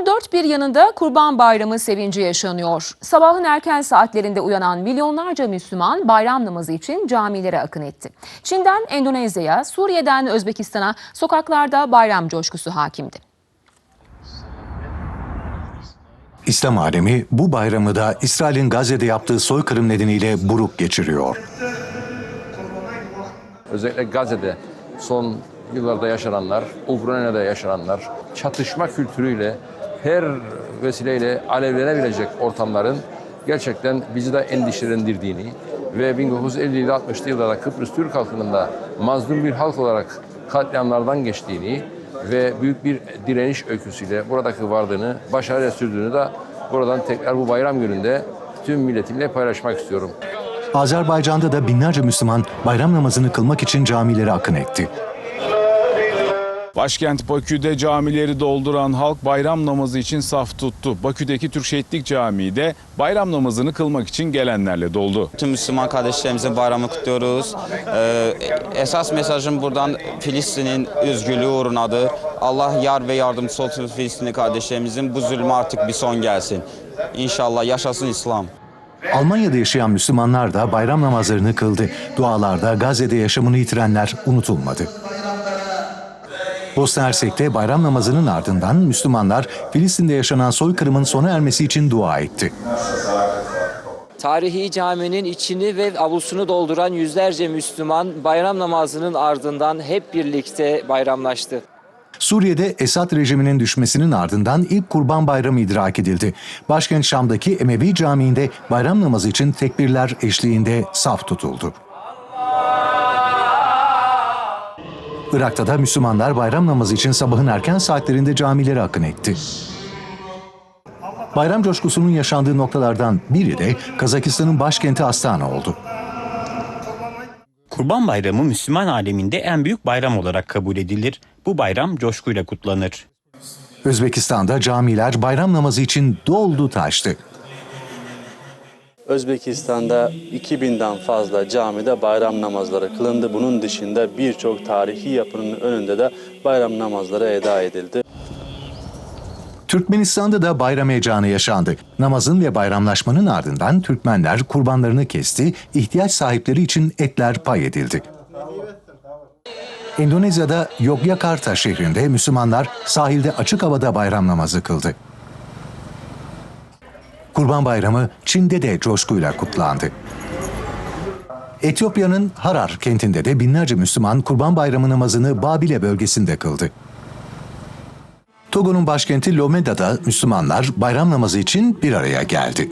Dünyanın dört bir yanında Kurban Bayramı sevinci yaşanıyor. Sabahın erken saatlerinde uyanan milyonlarca Müslüman bayram namazı için camilere akın etti. Çin'den Endonezya'ya, Suriye'den Özbekistan'a sokaklarda bayram coşkusu hakimdi. İslam alemi bu bayramı da İsrail'in Gazze'de yaptığı soykırım nedeniyle buruk geçiriyor. Özellikle Gazze'de son yıllarda yaşananlar, Ukrayna'da yaşananlar, çatışma kültürüyle her vesileyle alevlenebilecek ortamların gerçekten bizi de endişelendirdiğini ve 1950'li 60'lı yıllarda Kıbrıs Türk halkının da mazlum bir halk olarak katliamlardan geçtiğini ve büyük bir direniş öyküsüyle buradaki varlığını başarıyla sürdüğünü de buradan tekrar bu bayram gününde tüm milletimle paylaşmak istiyorum. Azerbaycan'da da binlerce Müslüman bayram namazını kılmak için camilere akın etti. Başkent Bakü'de camileri dolduran halk bayram namazı için saf tuttu. Bakü'deki Türk Şehitlik Camii de bayram namazını kılmak için gelenlerle doldu. Tüm Müslüman kardeşlerimizin bayramı kutluyoruz. Ee, esas mesajım buradan Filistin'in özgürlüğü uğrunadır. Allah yar ve yardımcısı olsun Filistinli kardeşlerimizin. Bu zulme artık bir son gelsin. İnşallah yaşasın İslam. Almanya'da yaşayan Müslümanlar da bayram namazlarını kıldı. Dualarda Gazze'de yaşamını yitirenler unutulmadı. Bosna Hersek'te bayram namazının ardından Müslümanlar Filistin'de yaşanan soykırımın sona ermesi için dua etti. Tarihi caminin içini ve avlusunu dolduran yüzlerce Müslüman bayram namazının ardından hep birlikte bayramlaştı. Suriye'de Esad rejiminin düşmesinin ardından ilk Kurban Bayramı idrak edildi. Başkent Şam'daki Emevi Camii'nde bayram namazı için tekbirler eşliğinde saf tutuldu. Irak'ta da Müslümanlar bayram namazı için sabahın erken saatlerinde camilere akın etti. Bayram coşkusunun yaşandığı noktalardan biri de Kazakistan'ın başkenti Astana oldu. Kurban Bayramı Müslüman aleminde en büyük bayram olarak kabul edilir. Bu bayram coşkuyla kutlanır. Özbekistan'da camiler bayram namazı için doldu taştı. Özbekistan'da 2000'den fazla camide bayram namazları kılındı. Bunun dışında birçok tarihi yapının önünde de bayram namazları eda edildi. Türkmenistan'da da bayram heyecanı yaşandı. Namazın ve bayramlaşmanın ardından Türkmenler kurbanlarını kesti, ihtiyaç sahipleri için etler pay edildi. Endonezya'da Yogyakarta şehrinde Müslümanlar sahilde açık havada bayram namazı kıldı. Kurban Bayramı Çin'de de coşkuyla kutlandı. Etiyopya'nın Harar kentinde de binlerce Müslüman Kurban Bayramı namazını Babile bölgesinde kıldı. Togo'nun başkenti Lomeda'da Müslümanlar bayram namazı için bir araya geldi.